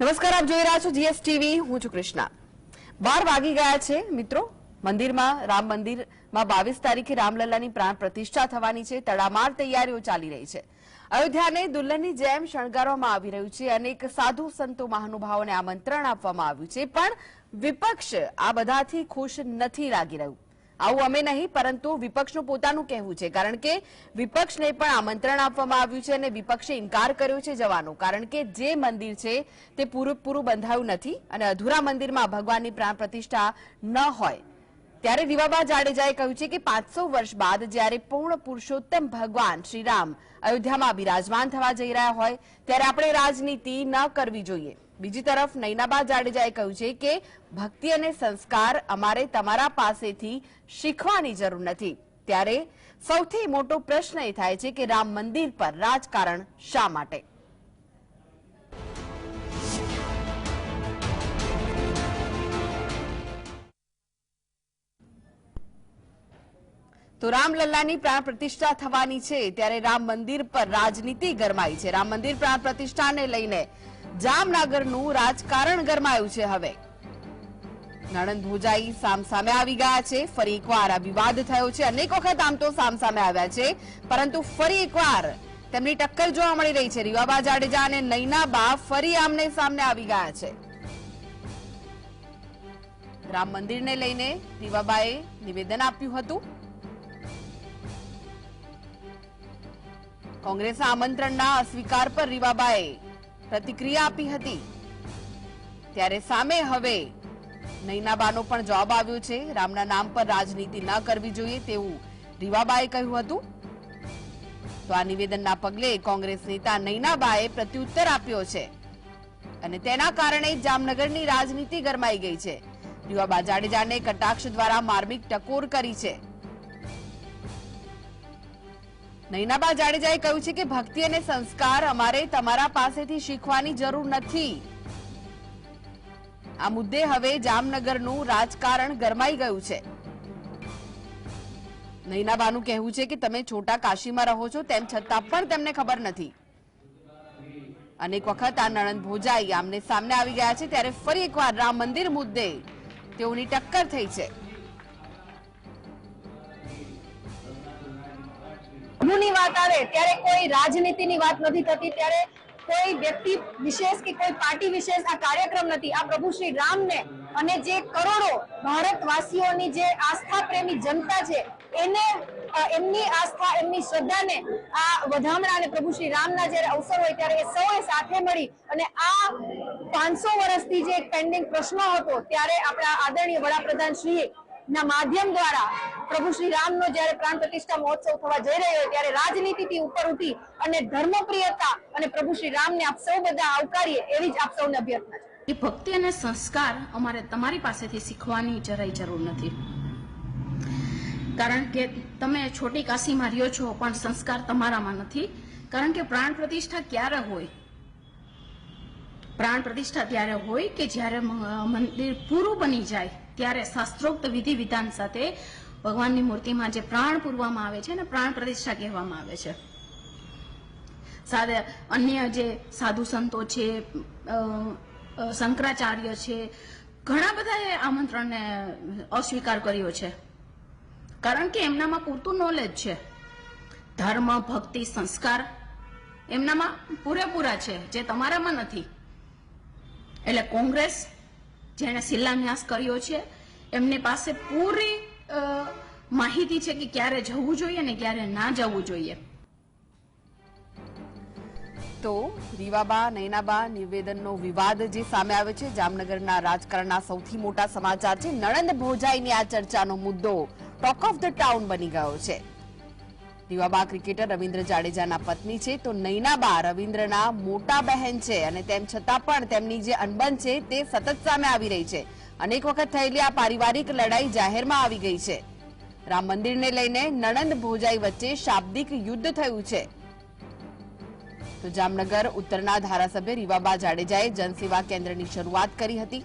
નમસ્કાર, આપ જોઈ રહ્યા છો જીએસટીવી. હું છું કૃષ્ણા. બાર વાગી ગયા છે, મિત્રો. મંદિરમાં, રામ મંદિરમાં બાવીસ તારીખે રામલલ્લાની પ્રાણ પ્રતિષ્ઠા થવાની છે. તડામાર તૈયારીઓ ચાલી રહી છે. અયોધ્યાને દુલ્હનની જેમ શણગારવામાં આવી રહ્યું છે અનેક સાધુ સંતો મહાનુભાવોને આમંત્રણ આપવામાં આવ્યું છે. પણ વિપક્ષ આ બધાથી ખુશ નથી લાગી રહ્યું. આવું અમે નહીં, પરંતુ વિપક્ષનું પોતાનું કહેવું છે. કારણ કે વિપક્ષને પણ આમંત્રણ આપવામાં આવ્યું છે અને વિપક્ષે ઇન્કાર કર્યો છે જવાનો. કારણ કે જે મંદિર છે તે પૂરેપૂરું બંધાયું નથી અને અધૂરા મંદિરમાં ભગવાનની પ્રાણ પ્રતિષ્ઠા ન હોય. ત્યારે રીવાબા જાડેજાએ કહ્યું છે કે પાંચસો વર્ષ બાદ જ્યારે પૂર્ણ પુરુષોત્તમ ભગવાન શ્રીરામ અયોધ્યામાં બિરાજમાન થવા જઈ રહ્યા હોય, ત્યારે આપણે રાજનીતિ ન કરવી જોઈએ. બીજી તરફ નૈનાબા જાડેજાએ કહ્યું છે કે ભક્તિ અને સંસ્કાર અમારે તમારા પાસેથી શીખવાની જરૂર નથી. ત્યારે સૌથી મોટો પ્રશ્ન એ થાય છે કે રામ મંદિર પર રાજકારણ શા માટે? તો રામલલ્લાની પ્રાણ પ્રતિષ્ઠા થવાની છે, ત્યારે રામ મંદિર પર રાજનીતિ ગરમાઈ છે. રામ મંદિર પ્રાણ પ્રતિષ્ઠાને લઈને જામનગરનું રાજકારણ ગરમાયું છે હવે. નણંદ ભોજાઈ સામસામે આવી ગયા છે. ફરી એકવાર આ વિવાદ થયો છે. અનેક વખત આમ તો સામસામે આવ્યા છે. પરંતુ ફરી એકવાર તેમની ટક્કર જોવા મળી રહી છે. રીવાબા જાડેજા અને નૈનાબા ફરી આમને સામને આવી ગયા છે. રામ મંદિરને લઈને રીવાબાએ નિવેદન આપ્યું હતું. કોંગ્રેસના આમંત્રણના અસ્વીકાર પર રીવાબાએ પ્રતિક્રિયા આપી હતી. ત્યારે સામે હવે નૈનાબાનો પણ જવાબ આવ્યો છે. રામના નામ પર રાજનીતિ ન કરવી જોઈએ તેવું રીવાબાએ કહ્યું હતું. તો આ નિવેદનના પગલે કોંગ્રેસ નેતા નૈનાબાએ પ્રત્યુત્તર આપ્યો છે. અને તેના કારણે જામનગરની રાજનીતિ ગરમાઈ ગઈ છે. રીવાબા જાડેજાને કટાક્ષ દ્વારા માર્મિક ટકોર કરી છે. નૈનાબા જાડેજાએ કહ્યું છે કે ભક્તિ અને સંસ્કાર અમારે તમારા પાસેથી શીખવાની જરૂર નથી. આ મુદ્દે હવે જામનગરનું રાજકારણ ગરમાઈ ગયું છે. નૈનાબાનું કહેવું છે કે તમે છોટા કાશીમાં રહો છો તેમ છતાં પણ તેમને ખબર નથી. અનેક વખત આ નણંદ ભોજાઈ આમને સામને આવી ગયા છે ત્યારે ફરી એકવાર રામ મંદિર મુદ્દે તેઓની ટક્કર થઈ છે. ધર્મની વાત આવે, ત્યારે કોઈ રાજનીતિની વાત નથી થતી, ત્યારે કોઈ વ્યક્તિ વિશેષ કે કોઈ પાર્ટી વિશેષ આ કાર્યક્રમ નથી. આ પ્રભુ શ્રી રામને અને જે કરોડો ભારતવાસીઓની જે આસ્થા પ્રેમી જનતા છે, એને એમની આસ્થા, એમની શ્રદ્ધાને આ વધામણા અને પ્રભુ શ્રી રામના જ્યારે અવસર હોય ત્યારે એ સૌએ સાથે મળી અને આ પાંચસો વર્ષથી જે પેન્ડિંગ પ્રશ્ન હતો, ત્યારે આપણા આદરણીય વડાપ્રધાન શ્રીએ ના માધ્યમ દ્વારા પ્રભુ શ્રી રામનો જ્યારે પ્રાણ પ્રતિષ્ઠા મહોત્સવ થવા જઈ રહ્યો હોય ત્યારે રાજનીતિથી ઉપર ઉઠી અને ધર્મપ્રિયતા અને પ્રભુ શ્રી રામને આપ સૌ બધા આવકારીએ એવી જ આપ સૌને અભ્યર્થના છે. એ ભક્તિ અને સંસ્કાર અમારે તમારી પાસેથી શીખવાની જરાય જરૂર નથી. કારણ કે તમે છોટી કાશીમાં રહ્યો છો, પણ સંસ્કાર તમારામાં નથી. કારણ કે પ્રાણ પ્રતિષ્ઠા ક્યારે હોય? પ્રાણ પ્રતિષ્ઠા ત્યારે હોય કે જ્યારે મંદિર પૂરું બની જાય? ત્યારે શાસ્ત્રોક્ત વિધિ વિધાન સાથે ભગવાનની મૂર્તિમાં જે પ્રાણ પૂરવામાં આવે છે ને પ્રાણ પ્રતિષ્ઠા કહેવામાં આવે છે. સાથે અન્ય જે સાધુ સંતો છે શંકરાચાર્ય છે, ઘણા બધાએ આમંત્રણને અસ્વીકાર કર્યો છે. કારણ કે એમનામાં પૂરતું નોલેજ છે. ધર્મ, ભક્તિ, સંસ્કાર એમનામાં પૂરેપૂરા છે, જે તમારામાં નથી. એટલે કોંગ્રેસ જેણે શિલાન્યાસ કર્યો છે, એમની પાસે પૂરી માહિતી છે કે ક્યારે જવું જોઈએ ને ક્યારે ના જવું જોઈએ. તો રીવાબા નૈનાબા નિવેદનનો વિવાદ જે સામે આવે છે, જામનગરના રાજકારણના સૌથી મોટા સમાચાર છે. નણંદ ભોજાઈની આ ચર્ચાનો મુદ્દો ટોક ઓફ ધ ટાઉન બની ગયો છે. રીવાબા ક્રિકેટર રવિન્દ્ર જાડેજાના પત્ની છે તો નૈનાબા રવિન્દ્રના મોટા બહેન છે અને તેમ છતાં પણ તેમની જે અનબન છે તે સતત સામે આવી રહી છે. અનેક વખત થયેલી આ પારિવારિક લડાઈ જાહેરમાં આવી ગઈ છે. રામ મંદિરને લઈને નણંદ ભોજાઈ વચ્ચે શાબ્દિક યુદ્ધ થયું છે. તો જામનગર ઉત્તરના ધારાસભ્ય રીવાબા જાડેજાએ જનસેવા કેન્દ્રની શરૂઆત કરી હતી.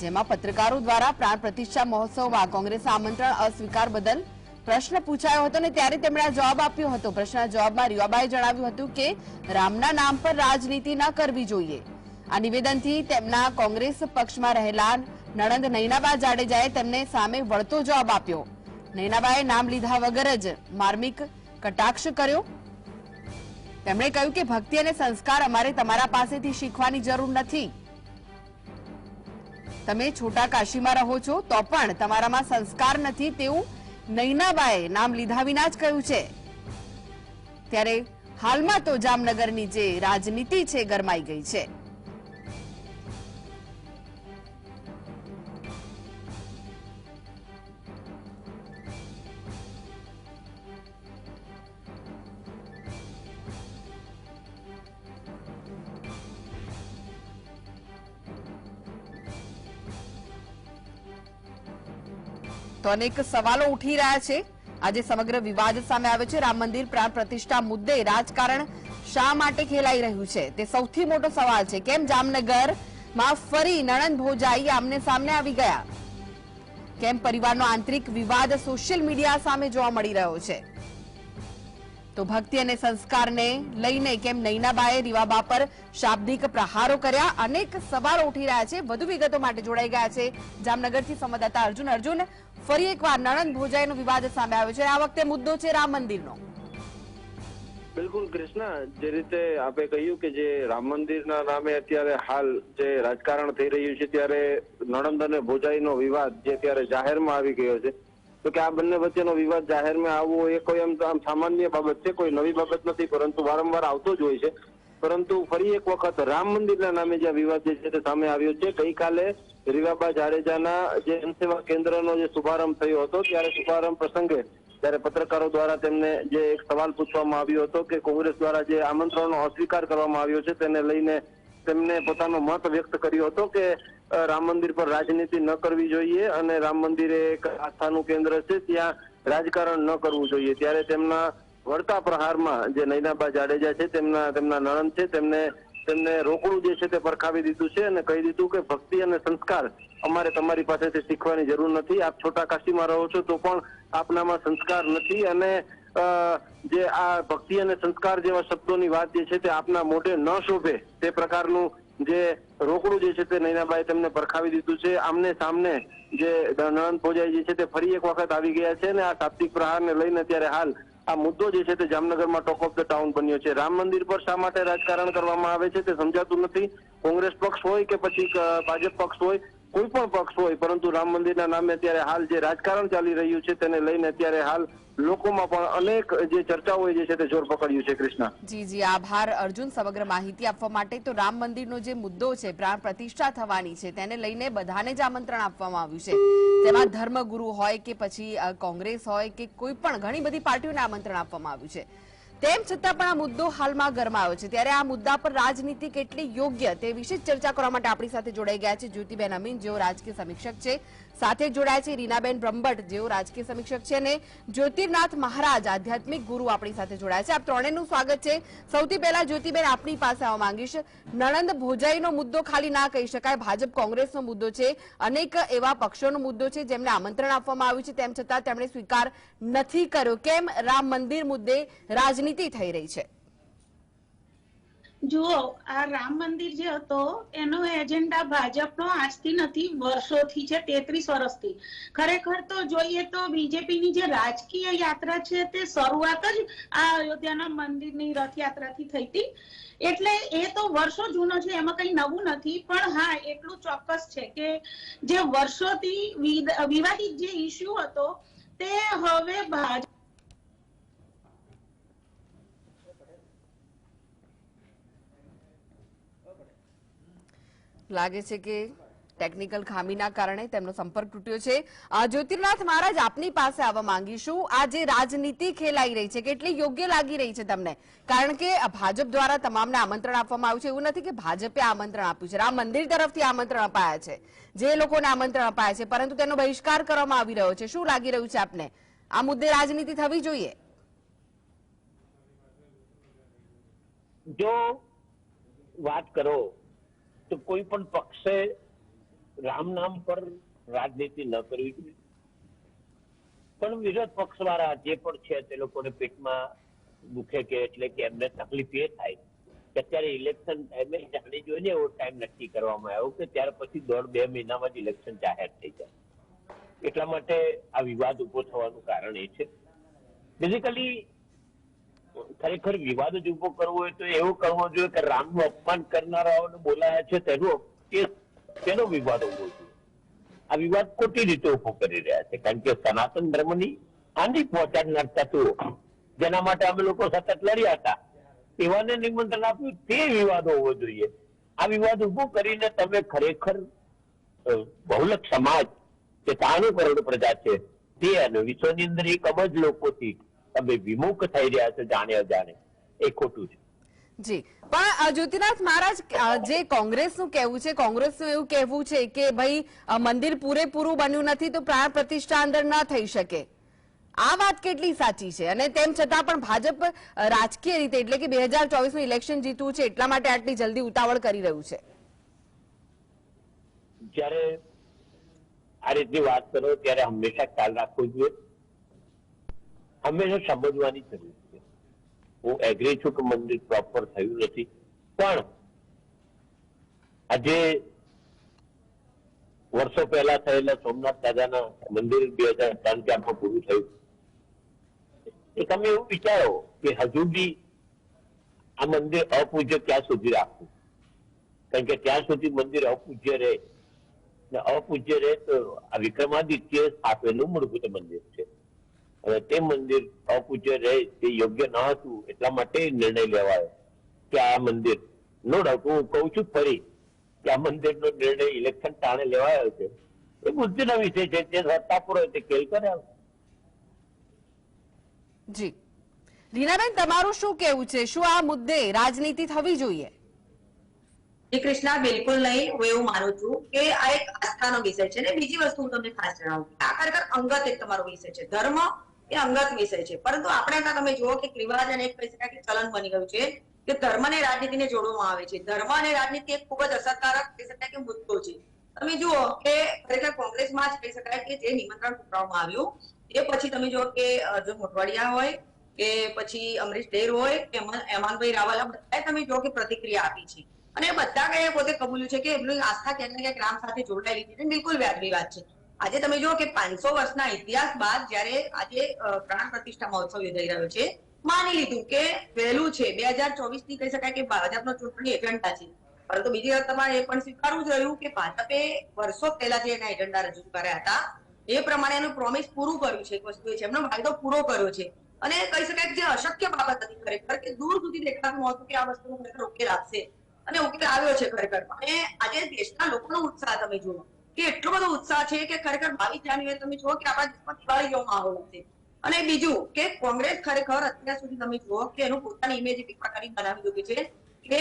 જેમાં પત્રકારો દ્વારા પ્રાણ પ્રતિષ્ઠા મહોત્સવમાં કોંગ્રેસ આમંત્રણ અસ્વીકાર બદલ પ્રશ્ન પૂછાયો હતો ને ત્યારે તેમણે આ જવાબ આપ્યો હતો. પ્રશ્નના જવાબમાં રીવાબાએ જણાવ્યું હતું કે રામના નામ પર રાજનીતિ ન કરવી જોઈએ. આ નિવેદનથી તેમના કોંગ્રેસ પક્ષમાં રહેલા નણંદ નૈનાબા જાડેજાએ તેમને સામે વળતો જવાબ આપ્યો. નૈનાબાએ નામ લીધા વગર જ માર્મિક કટાક્ષ કર્યો. તેમણે કહ્યું કે ભક્તિ અને સંસ્કાર અમારે તમારા પાસેથી શીખવાની જરૂર નથી. તમે છોટા કાશીમાં રહો છો તો પણ તમારામાં સંસ્કાર નથી તેવું નૈનાબાએ નામ લીધા વિના જ કહ્યું છે. ત્યારે હાલમાં તો જામનગરની જે રાજનીતિ છે, ગરમાઈ ગઈ છે. તો અનેક સવાલો ઉઠી રહ્યા છે. આજે સમગ્ર વિવાદ સામે આવ્યો છે. રામ મંદિર પ્રાણ પ્રતિષ્ઠા મુદ્દે રાજકારણ શા માટે ખેલાઈ રહ્યું છે? તે સૌથી મોટો સવાલ છે. કેમ જામનગરમાં ફરી નણંદ ભોજાઈ આમને સામને આવી ગયા? કેમ પરિવારનો આંતરિક વિવાદ સોશિયલ મીડિયા સામે જોવા મળી રહ્યો છે? તો ભક્તિ અને સંસ્કારને લઈને કેમ નૈનાબાએ રીવાબા પર શાબ્દિક પ્રહારો કર્યા? અનેક સવાલો ઉઠી રહ્યા છે. વધુ વિગતો માટે જોડાઈ ગયા છે જામનગરથી સંવાદદાતા અર્જુન. અર્જુન ફરી એકવાર નણંદ ભોજાઈનો વિવાદ સામે આવ્યો છે. આ વખતે મુદ્દો છે રામ મંદિરનો. બિલકુલ કૃષ્ણા, જે રીતે આપે કહ્યું કે જે રામ મંદિરના નામે અત્યારે હાલ જે રાજકારણ થઈ રહ્યું છે, ત્યારે નણંદ અને ભોજાઈનો વિવાદ જે ત્યારે જાહેરમાં આવી ગયો છે, તો કે આ બંને વચ્ચેનો વિવાદ જાહેરમાં આવવો એ કોઈ આમ સામાન્ય બાબત છે? કોઈ નવી બાબત નથી, પરંતુ વારંવાર આવતો જ હોય છે. પરંતુ ફરી એક વખત રામ મંદિરના નામે જે વિવાદ જે છે તે સામે આવ્યો છે. ગઈકાલે રીવાબા જાડેજાના જે જનસેવા કેન્દ્રનો જે શુભારંભ થયો હતો, ત્યારે શુભારંભ પ્રસંગે ત્યારે પત્રકારો દ્વારા તેમને જે એક સવાલ પૂછવામાં આવ્યો હતો કે કોંગ્રેસ દ્વારા જે આમંત્રણનો અસ્વીકાર કરવામાં આવ્યો છે, તેને લઈને તેમને પોતાનો મત વ્યક્ત કર્યો હતો કે રામ મંદિર પર રાજનીતિ ન કરવી જોઈએ અને રામ મંદિર એક આસ્થાનું કેન્દ્ર છે, ત્યાં રાજકારણ ન કરવું જોઈએ. ત્યારે તેમના વળતા પ્રહારમાં જે નૈનાબા જાડેજા છે, તેમના તેમના નણંદ છે, તેમને તેમને રોકડું જે છે તે પરખાવી દીધું છે અને કહી દીધું કે ભક્તિ અને સંસ્કાર અમારે તમારી પાસેથી શીખવાની જરૂર નથી. આપ છોટા કાશીમાં રહો છો તો પણ આપનામાં સંસ્કાર નથી અને જે આ ભક્તિ અને સંસ્કાર જેવા શબ્દોની વાત જે છે તે આપના મોઢે ન શોભે તે પ્રકારનું જે રોકડું જે છે તે નૈનાબાએ તેમને પરખાવી દીધું છે. આમને સામને જે નણંદ ભોજાઈ જે છે તે ફરી એક વખત આવી ગયા છે અને આ શાબ્દિક પ્રહારને લઈને અત્યારે હાલ આ મુદ્દો જે છે તે જામનગરમાં ટોક ઓફ ધ ટાઉન બન્યો છે. રામ મંદિર પર શા માટે રાજકારણ કરવામાં આવે છે તે સમજાતું નથી. કોંગ્રેસ પક્ષ હોય કે પછી ભાજપ પક્ષ હોય, કોઈ પણ પક્ષ હોય, પરંતુ રામ મંદિરના નામે અત્યારે હાલ જે રાજકારણ ચાલી રહ્યું છે તેને લઈને અત્યારે હાલ લોકોમાં પણ અનેક જે ચર્ચાઓ જે છે તે જોર પકડ્યું છે કૃષ્ણ. જી જી, આભાર અર્જુન સમગ્ર માહિતી આપવા માટે. તો રામ મંદિરનો જે મુદ્દો છે, પ્રાણ પ્રતિષ્ઠા થવાની છે, તેને લઈને બધાને જ આમંત્રણ આપવામાં આવ્યું છે. તેમાં ધર્મગુરુ હોય કે પછી કોંગ્રેસ હોય કે કોઈ પણ ઘણી બધી પાર્ટીઓને આમંત્રણ આપવામાં આવ્યું છે. તેમ છતાં પણ આ મુદ્દો હાલમાં ગરમાયો છે. ત્યારે આ મુદ્દા પર રાજનીતિ કેટલી યોગ્ય તે વિશે ચર્ચા કરવા માટે આપણી સાથે જોડાઈ ગયા છે જ્યોતિબેન અમીન, જેઓ રાજકીય સમીક્ષક છે. સાથે જોડાયા છે રીનાબેન બ્રહ્મભટ્ટ, જેઓ રાજકીય સમીક્ષક છે. અને જ્યોતિર્નાથ મહારાજ, આધ્યાત્મિક ગુરુ આપણી સાથે જોડાયા છે. આપ ત્રણેયનું સ્વાગત છે. સૌથી પહેલા જ્યોતિબેન, આપની પાસે આવવા માંગીશ. નણંદ ભોજાઈનો મુદ્દો ખાલી ના કહી શકાય. ભાજપ કોંગ્રેસનો મુદ્દો છે. અનેક એવા પક્ષોનો મુદ્દો છે જેમને આમંત્રણ આપવામાં આવ્યું છે. તેમ છતાં તેમણે સ્વીકાર નથી કર્યો. કેમ? રામ મંદિર મુદ્દે રાજનીતિ થઈ રહી છે. જુઓ, આ રામ મંદિર જે હતો, એનો એજન્ડા ભાજપનો આજથી નથી, વર્ષોથી છે, તેત્રીસ વર્ષથી. ખરેખર તો જોઈએ તો બીજેપીની જે રાજકીય યાત્રા છે, તે શરૂઆત જ આ અયોધ્યાના મંદિરની રથયાત્રાથી થઈ હતી. એટલે એ તો વર્ષો જૂનો છે, એમાં કઈ નવું નથી, પણ હા, એટલું ચોક્કસ છે કે જે વર્ષોથી વિદ- વિવાદિત જે ઇસ્યુ હતો, તે હવે ભાજપ લાગે છે કે ટેકનિકલ ખામીના કારણે તેમનો સંપર્ક તૂટ્યો છે. જ્યોતિર્નાથ મહારાજ આપની પાસે આવવા માંગીશું. આ જે રાજનીતિ ખેલાઈ રહી છે, કેટલી યોગ્ય લાગી રહી છે તમને? કારણ કે ભાજપ દ્વારા તમામને આમંત્રણ આપવામાં આવ્યું છે. એવું નથી કે ભાજપે આમંત્રણ આપ્યું છે. રામ મંદિર તરફથી આમંત્રણ અપાયા છે. જે લોકોને આમંત્રણ અપાયા છે, પરંતુ તેનો બહિષ્કાર કરવામાં આવી રહ્યો છે. શું લાગી રહ્યું છે આપને? આ મુદ્દે રાજનીતિ થવી જોઈએ. જો વાત કરો તો કોઈ પણ પક્ષે રામ નામ પર રાજનીતિ ન કરવી જોઈએ. પણ વિરોધ પક્ષ વાળા જે પણ છે તે લોકોને પેટમાં દુખે કે એટલે કે એમને તકલીફ એ થાય કે અત્યારે ઇલેક્શન ટાઈમે જાણી જોઈને એવો ટાઈમ નક્કી કરવામાં આવ્યો કે ત્યાર પછી દોઢ બે મહિનામાં જ ઇલેક્શન જાહેર થઈ જાય. એટલા માટે આ વિવાદ ઊભો થવાનું કારણ એ છે. બેઝિકલી ખરેખર વિવાદ જ ઊભો કરવો હોય તો એવું કરવો જોઈએ કે રામનું અપમાન કરનારાઓને બોલાયા છે તેનો તેનો વિવાદ ઊભો છે આ વિવાદ ખોટી રીતે ઊભો કરી રહ્યા છે, કારણ કે સનાતન ધર્મની હાનિ પહોંચાડનાર તત્વો, જેના માટે અમે લોકો સતત લડ્યા હતા, એવાને નિમંત્રણ આપ્યું તે વિવાદ હોવો જોઈએ. આ વિવાદ ઊભો કરીને તમે ખરેખર બહુલક સમાજ, જે ત્રાણું કરોડ પ્રજા છે, તે અને વિશ્વની અંદર એક અબજ લોકોથી તમે વિમુખ થઈ રહ્યા છો જાણે અજાણે. એ ખોટું છે. જી. પણ જ્યોતિનાથ મહારાજ જે કોંગ્રેસનું કહેવું છે કોંગ્રેસનું એવું કહેવું છે કે ભાઈ મંદિર પૂરેપૂરું બન્યું નથી તો પ્રાણ પ્રતિષ્ઠા અંદર ન થઈ શકે. આ વાત કેટલી સાચી છે? અને તેમ છતાં પણ ભાજપ રાજકીય રીતે એટલે કે બે હજાર ચોવીસનું ઇલેક્શન જીતવું છે એટલા માટે આટલી જલ્દી ઉતાવળ કરી રહ્યું છે. જ્યારે આ રીતની વાત કરો ત્યારે હંમેશા ખ્યાલ રાખવો જોઈએ. હંમેશા સમજવાની જરૂર છે. હું એગ્રી છું કે મંદિર પ્રોપર થયું નથી, પણ આજે વર્ષો પહેલા થયેલા સોમનાથ દાદાના મંદિર બે હજાર ત્રણ ચારમાં પૂરું થયું. એ તમે એવું વિચારો કે હજુ બી આ મંદિર અપૂજ્ય ક્યાં સુધી રાખવું? કારણ કે ત્યાં સુધી મંદિર અપૂજ્ય રહે. અપૂજ્ય રહે તો આ વિક્રમાદિત્ય સ્થાપેલું મૂળભૂત મંદિર છે. અને તે મંદિર અપૂજ્ય રહે તે યોગ્ય ન હતું એટલા માટે નિર્ણય લેવાયો કે આ મંદિર. નો ડાઉટ હું કહું છું ફરી કે આ મંદિરનો નિર્ણય ઇલેક્શન ટાણે લેવાયો છે. એ બુદ્ધિનો વિષય છે તે સત્તા પૂરો તે ખેલ કરે જી. રીનાબેન તમારું શું કહેવું છે? શું આ મુદ્દે રાજનીતિ થવી જોઈએ? શ્રી કૃષ્ણા બિલકુલ નહીં. હું એવું માનું છું કે આ એક આસ્થાનો વિષય છે ને બીજી વસ્તુ હું તમને ખાસ જણાવું કે આ ખરેખર અંગત એક તમારો વિષય છે. ધર્મ એ અંગત વિષય છે. પરંતુ આપણે ત્યાં તમે જુઓ કે રિવાજ અને એક કહી શકાય કે ચલન બની ગયું છે કે ધર્મ અને રાજનીતિને જોડવામાં આવે છે. ધર્મ અને રાજનીતિ એક ખૂબ જ અસરકારક કહી શકાય કે મુદ્દો છે. તમે જુઓ કે ખરેખર કોંગ્રેસમાં જ કહી શકાય કે જે નિમંત્રણ મોકલવામાં આવ્યું એ પછી તમે જુઓ કે અ, જો મોટવાડિયા હોય કે પછી અમરીશ ડેર હોય કે એમાનભાઈ રાવલ બધાએ તમે જુઓ કે પ્રતિક્રિયા આપી છે. અને બધા કઈ પોતે કબૂલ્યું છે કે એમની આસ્થા ક્યાંક ને ક્યાંક રામ સાથે જોડાયેલી છે. બિલકુલ વ્યાજબી વાત છે. આજે તમે જુઓ કે પાંચસો વર્ષના ઇતિહાસ બાદ જ્યારે આજે પ્રાણ પ્રતિષ્ઠા મહોત્સવ યોજાઈ રહ્યો છે, માની લીધું કે વહેલું છે, બે હજાર ચોવીસની કહી શકાય કે ભાજપનો ચૂંટણી એજન્ડા છે. પરંતુ બીજી વાત તમારે એ પણ સ્વીકારવું જ રહ્યું કે ભાજપે વર્ષો પહેલા જે એના એજન્ડા રજૂ કર્યા હતા, એ પ્રમાણે એનું પ્રોમિસ પૂરું કર્યું છે એક વસ્તુ છે, એમનો વાયદો પૂરો કર્યો છે. અને કહી શકાય કે જે અશક્ય બાબત હતી ખરેખર કે દૂર સુધી દેખાતું હતું કે આ વસ્તુનો ખરેખર ઉકેલ આપશે. અને ઉકેલ આવ્યો છે ખરેખર. અને આજે દેશના લોકોનો ઉત્સાહ તમે જુઓ કે એટલો બધો ઉત્સાહ છે કે ખરેખર બાવીસ જાન્યુઆરી તમે જુઓ કે આપણા દેશમાં દિવાળી જેવો માહોલ હશે. અને બીજું કે કોંગ્રેસ ખરેખર અત્યાર સુધી તમે જુઓ કે એનું પોતાની ઇમેજ એક પ્રકારની બનાવી દીધી છે કે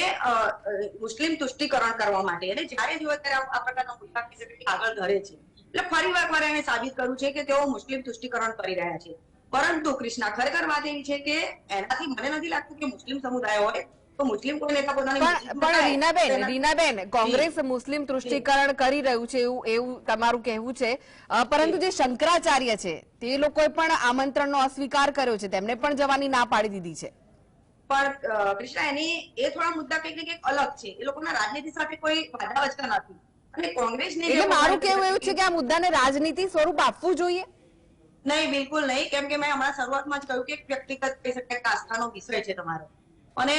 મુસ્લિમ તુષ્ટિકરણ કરવા માટે. અને જ્યારે જુઓ ત્યારે આ પ્રકારના મુદ્દા આગળ ધરે છે. એટલે ફરી વાર એને સાબિત કર્યું છે કે તેઓ મુસ્લિમ તુષ્ટિકરણ કરી રહ્યા છે. પરંતુ કૃષ્ણા, ખરેખર વાત એવી છે કે એનાથી મને નથી લાગતું કે મુસ્લિમ સમુદાય હોય મુસ્લિમ કોઈ નેતા પોતાની પણ રીનાબેન રીનાબેન કોંગ્રેસ મુસ્લિમ તૃષ્ટિકરણ કરી રહ્યું છે એવું એવું તમારું કહેવું છે. પરંતુ જે. શંકરાચાર્ય છે તે લોકોએ પણ આમંત્રણનો અસ્વીકાર કર્યો છે. તેમને પણ જવાની ના પાડી દીધી છે. પણ કૃષ્ણા એની એ થોડા મુદ્દા કંઈક ને કંઈક અલગ છે. એ લોકોના રાજનીતિ સાથે કોઈ વાદા વચકા નથી. અને કોંગ્રેસની એટલે મારું કેવું એવું છે કે આ મુદ્દાને રાજનીતિ સ્વરૂપ આપવું જોઈએ. નહીં બિલકુલ નહીં. કેમ કે મેં હમણાં શરૂઆતમાં જ કહ્યું કે વ્યક્તિગત કહી શકાય કે આસ્થાનો વિષય છે તમારો. અને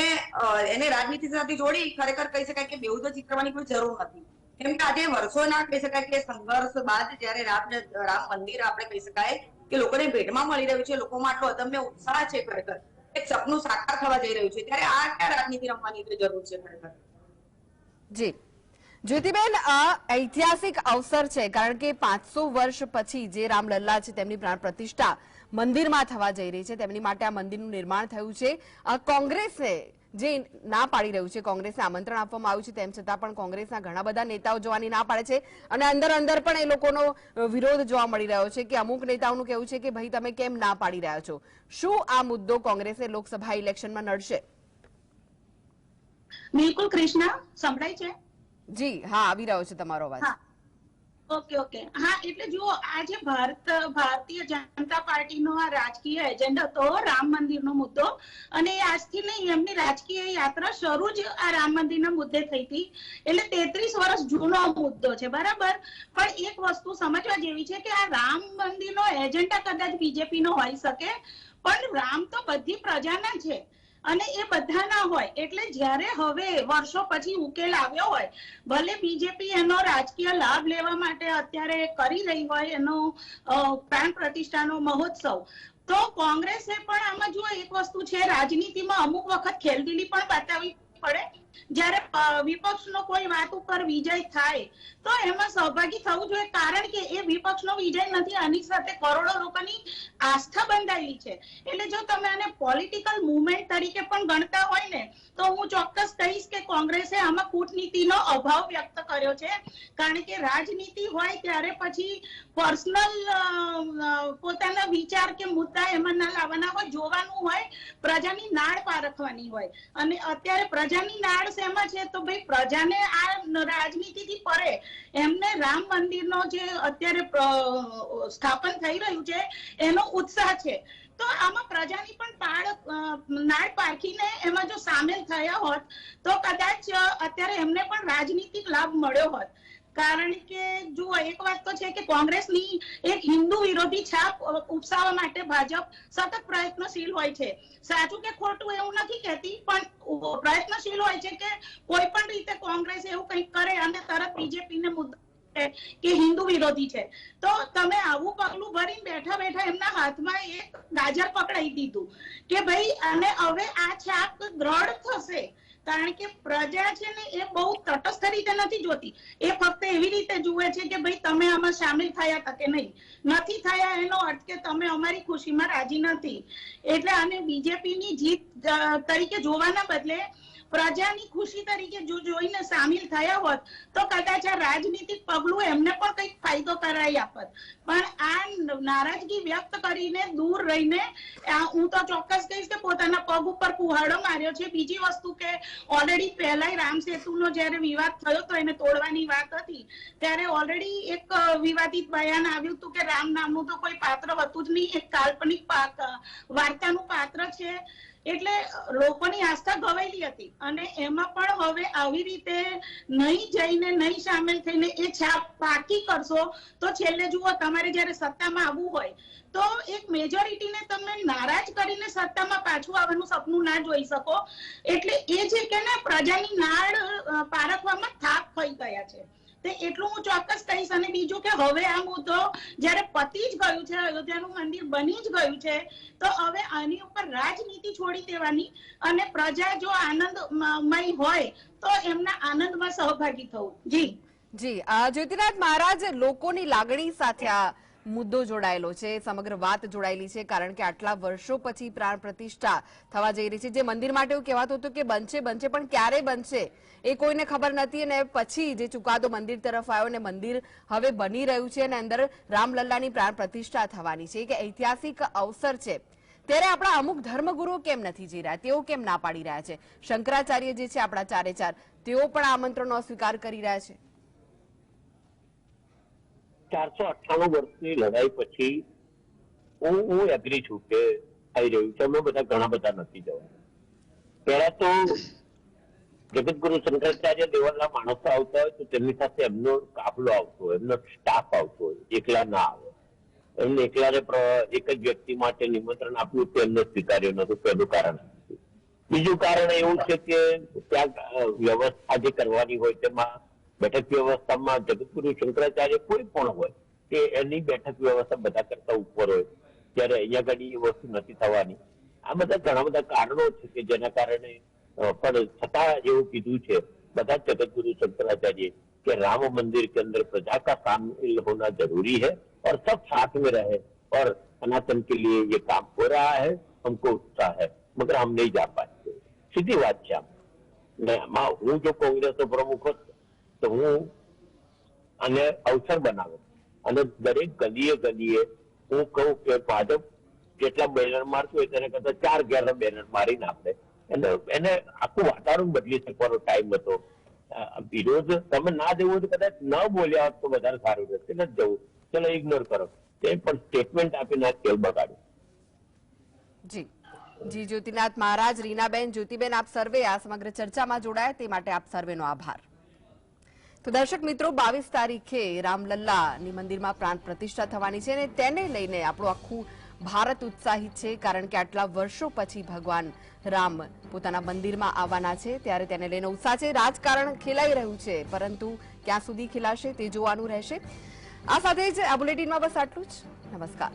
એને રાજનીતિ સાથે જોડી ખરેખર કહી શકાય કે બેઉદો ચિત્રવાની કોઈ જરૂર નથી. કેમ કે આજે વર્ષોના કહી શકાય કે સંઘર્ષ બાદ જયારે રામ રામ મંદિર આપણે કહી શકાય કે લોકોને ભેટમાં મળી રહ્યું છે, લોકોમાં આટલો અદમ્ય ઉત્સાહ છે ખરેખર એક સપનું સાકાર થવા જઈ રહ્યું છે, ત્યારે આ ક્યાં રાજનીતિ રમવાની જરૂર છે ખરેખર? જી. જ્યોતિબેન આ ઐતિહાસિક અવસર છે, કારણ કે પાંચસો વર્ષ પછી જે રામલલ્લા છે, તેમની પ્રાણ પ્રતિષ્ઠા મંદિરમાં થવા જઈ રહી છે. તેમની માટે આ મંદિરનું નિર્માણ થયું છે. કોંગ્રેસે જે ના પાડી રહ્યું છે કોંગ્રેસને આમંત્રણ આપવામાં આવ્યું છે તેમ છતાં પણ કોંગ્રેસના ઘણા બધા નેતાઓ જવાની ના પાડે છે અને અંદર અંદર પણ એ લોકોનો વિરોધ જોવા મળી રહ્યો છે કે અમુક નેતાઓનું કહેવું છે કે ભાઈ તમે કેમ ના પાડી રહ્યા છો? શું આ મુદ્દો કોંગ્રેસે લોકસભા ઇલેક્શનમાં નડશે? બિલકુલ કૃષ્ણા સંભળાય છે? જી હા આવી રહ્યો છે તમારો અવાજ. ઓકે ઓકે હા, એટલે જુઓ, આ જે ભારત, ભારતીય જનતા પાર્ટીનો આ રાજકીય એજન્ડા હતો રામ મંદિરનો મુદ્દો. અને આજથી નહીં, એમની રાજકીય યાત્રા શરૂ જ આ રામ મંદિરના મુદ્દે થઈ હતી. એટલે તેત્રીસ વર્ષ જૂનો મુદ્દો છે, બરાબર? પણ એક વસ્તુ સમજવા જેવી છે કે આ રામ મંદિરનો એજન્ડા કદાચ બીજેપી નો હોઈ શકે. પણ રામ તો બધી પ્રજાના છે. અને એ બધાના હોય, એટલે જ્યારે હવે વર્ષો પછી ઉકેલ આવ્યો હોય, ભલે બીજેપી એનો રાજકીય લાભ લેવા માટે અત્યારે કરી રહી હોય એનો પ્રાણ પ્રતિષ્ઠાનો મહોત્સવ, તો કોંગ્રેસે પણ આમાં જો એક વસ્તુ છે, રાજનીતિમાં અમુક વખત ખેલદીલી પણ બતાવવી પડે. જ્યારે વિપક્ષનો કોઈ વાત ઉપર વિજય થાય, તો એમાં સહભાગી થવું જોઈએ. કારણ કે એ વિપક્ષનો વિજય નથી, આની સાથે કરોડો લોકોની આસ્થા બંધાયેલી છે. એટલે જો તમે આને પોલિટિકલ મુવમેન્ટ તરીકે પણ ગણતા હોય ને, તો હું ચોક્કસ કહીશ કે કોંગ્રેસે આમાં કૂટનીતિનો અભાવ વ્યક્ત કર્યો છે. કારણ કે રાજનીતિ હોય ત્યારે પછી પર્સનલ પોતાના વિચાર કે મુદ્દા એમાં ના લાવવાના હોય, જોવાનું હોય, પ્રજાની નાળ પારખવાની હોય. અને અત્યારે પ્રજાની નાળ શેમાં છે તો ભાઈ પ્રજાને આ રાજનીતિથી પરે. એમને રામ મંદિરનો જે અત્યારે સ્થાપન થઈ રહ્યું છે, એનો ઉત્સાહ છે. તો આમાં પ્રજાની પણ પાળ નાળ પારખીને એમાં જો સામેલ થયા હોત, તો કદાચ અત્યારે એમને પણ રાજનીતિક લાભ મળ્યો હોત. કારણ કે જુઓ, એક વાત તો છે કે કોંગ્રેસની એક હિન્દુ વિરોધી છાપ ઉપસાવવા માટે ભાજપ સતત પ્રયત્નશીલ હોય છે. સાચું કે ખોટું એવું નથી કહેતી, પણ પ્રયત્નશીલ હોય છે કે કોઈ પણ રીતે કોંગ્રેસ એવું કંઈક કરે અને તરત બીજેપીને મુદ્દો કે હિન્દુ વિરોધી છે. તો તમે આવું પગલું ભરીને બેઠા બેઠા એમના હાથમાં એક ગાજર પકડાઈ દીધું કે ભાઈ, અને હવે આ છાપ દ્રઢ થશે. કારણ કે પ્રજા છે ને એ બહુ તટસ્થ રીતે નથી જોતી. એ ફક્ત એવી રીતે જુએ છે કે ભાઈ તમે આમાં સામેલ થયા હતા કે નહીં. નથી થયા એનો અર્થ કે તમે અમારી ખુશીમાં રાજી નથી. એટલે આને બીજેપીની જીત તરીકે જોવાના બદલે પ્રજાની ખુશી તરીકે જો જોઈને સામેલ થયા હોત, તો કદાચ આ રાજનીતિક પગલું એમને પણ કંઈક ફાયદો કરાવી આપત. પણ આ નારાજગી વ્યક્ત કરીને દૂર રહીને હું તો ચોક્કસ કહીશ કે પોતાના પગ ઉપર કુહાડો માર્યો છે. બીજી વસ્તુ કે ઓલરેડી પહેલાય રામ સેતુનો જ્યારે વિવાદ થયો તો એને તોડવાની વાત હતી. ત્યારે ઓલરેડી એક વિવાદિત બયાન આવ્યું હતું કે રામ નામનું તો કોઈ પાત્ર હતું જ નહીં. એક કાલ્પનિક વાર્તાનું પાત્ર છે. એટલે લોકોની આસ્થા ગવાયેલી હતી. અને એમાં પણ હવે આવી રીતે નહીં જઈને નહીં સામેલ થઈને એ છાપ પાકી કરશો, તો છેલ્લે જુઓ તમારે જ્યારે સત્તામાં આવવું હોય, તો એક મેજોરિટીને તમે નારાજ કરીને સત્તામાં પાછું આવવાનું સપનું ના જોઈ શકો. એટલે એ છે કે ને પ્રજાની નાળ પારખવામાં થાક થઈ ગયા છે. તે એટલું હું ચોક્કસ કહીશ અને બીજું કે હવે આ મુદ્દો જ્યારે પતી જ ગયું છે, અયોધ્યાનું મંદિર બની જ ગયું છે, તો હવે આની ઉપર રાજનીતિ છોડી દેવાની અને પ્રજા જો આનંદમય હોય તો એમના આનંદમાં સહભાગી થવું. જી. જી જ્યોતિરાજ મહારાજ લોકોની લાગણી સાથે આ મુદ્દો જોડાયેલો છે, સમગ્ર વાત જોડાયેલી છે, કારણ કે આટલા વર્ષો પછી પ્રાણ પ્રતિષ્ઠા થવા જઈ રહી છે. જે મંદિર માટે એવું કહેવાતું હતું કે બનશે બનશે, પણ ક્યારે બનશે એ કોઈને ખબર નથી અને પછી જે ચુકાદો મંદિર તરફ આવ્યો ને મંદિર હવે બની રહ્યું છે અને અંદર રામલલ્લાની પ્રાણ પ્રતિષ્ઠા થવાની છે એક ઐતિહાસિક અવસર છે. ત્યારે આપણા અમુક ધર્મગુરુઓ કેમ નથી જઈ રહ્યા? તેઓ કેમ ના પાડી રહ્યા છે? શંકરાચાર્ય જે છે આપણા ચારે ચાર તેઓ પણ આમંત્રણનો અસ્વીકાર કરી રહ્યા છે. ચારસો અઠ્ઠાણું વર્ષની લડાઈ પછી હું હું એગ્રી છું કે થઈ રહ્યું અમે બધા ઘણા બધા નથી જવા પહેલા તો જગતગુરુ શંકરાચાર્ય લેવલના માણસો આવતા હોય તો તેમની સાથે એમનો કાફલો આવતો હોય, એમનો સ્ટાફ આવતો હોય, એકલા ના આવે. એમને એકલાને એક જ વ્યક્તિ માટે નિમંત્રણ આપ્યું તે એમને સ્વીકાર્યું નતું પહેલું કારણ બીજું કારણ એવું છે કે ત્યાં વ્યવસ્થા જે કરવાની હોય તેમાં બેઠક વ્યવસ્થામાં જગતગુરુ શંકરાચાર્ય કોઈ પણ હોય કે એની બેઠક વ્યવસ્થા બધા કરતા ઉપર હોય ત્યારે અહીંયા આગળ એ વસ્તુ નથી થવાની આ બધા ઘણા બધા કારણો છે કે જેના કારણે અ, પણ છતાં એવું કીધું છે બધા જ जगतगुरु शंकराचार्य कि राम मंदिर के अंदर प्रजा का शामिल होना जरूरी है और सब साथ में रहे और सनातन के लिए ये काम हो रहा है हमको उत्साह है मगर हम नहीं जा पाते સીધી વાત છે આમ ને આમાં હું જો કોંગ્રેસનો પ્રમુખ હોત તો હું અને અવસર બનાવે. અને દરેક ગલીએ ગલીએ હું કહું કે ભાજપ જેટલા બેનર મારતું હોય તેના કરતા ચાર ઘેર બેનર મારીને આપણે એને એને આખું વાતાવરણ બદલી શકવાનો ટાઈમ હતો. વિરોધ તમે ના દેવું તો કદાચ ન બોલ્યા હોત તો વધારે સારું રહેશે નથી જવું. ચલો ઇગ્નોર કરો. તે પણ સ્ટેટમેન્ટ આપીને આ ખેલ બગાડ્યો જી. જી જ્યોતિનાથ મહારાજ, રીનાબેન, જ્યોતિબેન, આપ સર્વે આ સમગ્ર ચર્ચામાં જોડાયા તે માટે આપ સર્વેનો આભાર. તો દર્શક મિત્રો, બાવીસ તારીખે રામલલ્લાની મંદિરમાં પ્રાણ પ્રતિષ્ઠા થવાની છે અને તેને લઈને આપણું આખું ભારત ઉત્સાહિત છે કારણ કે આટલા વર્ષો પછી ભગવાન રામ પોતાના મંદિરમાં આવવાના છે. ત્યારે તેને લઈને ઉત્સાહ છે. રાજકારણ ખેલાઈ રહ્યું છે, પરંતુ ક્યાં સુધી ખેલાશે તે જોવાનું રહેશે. આ સાથે જ આ બુલેટિનમાં બસ આટલું જ. નમસ્કાર.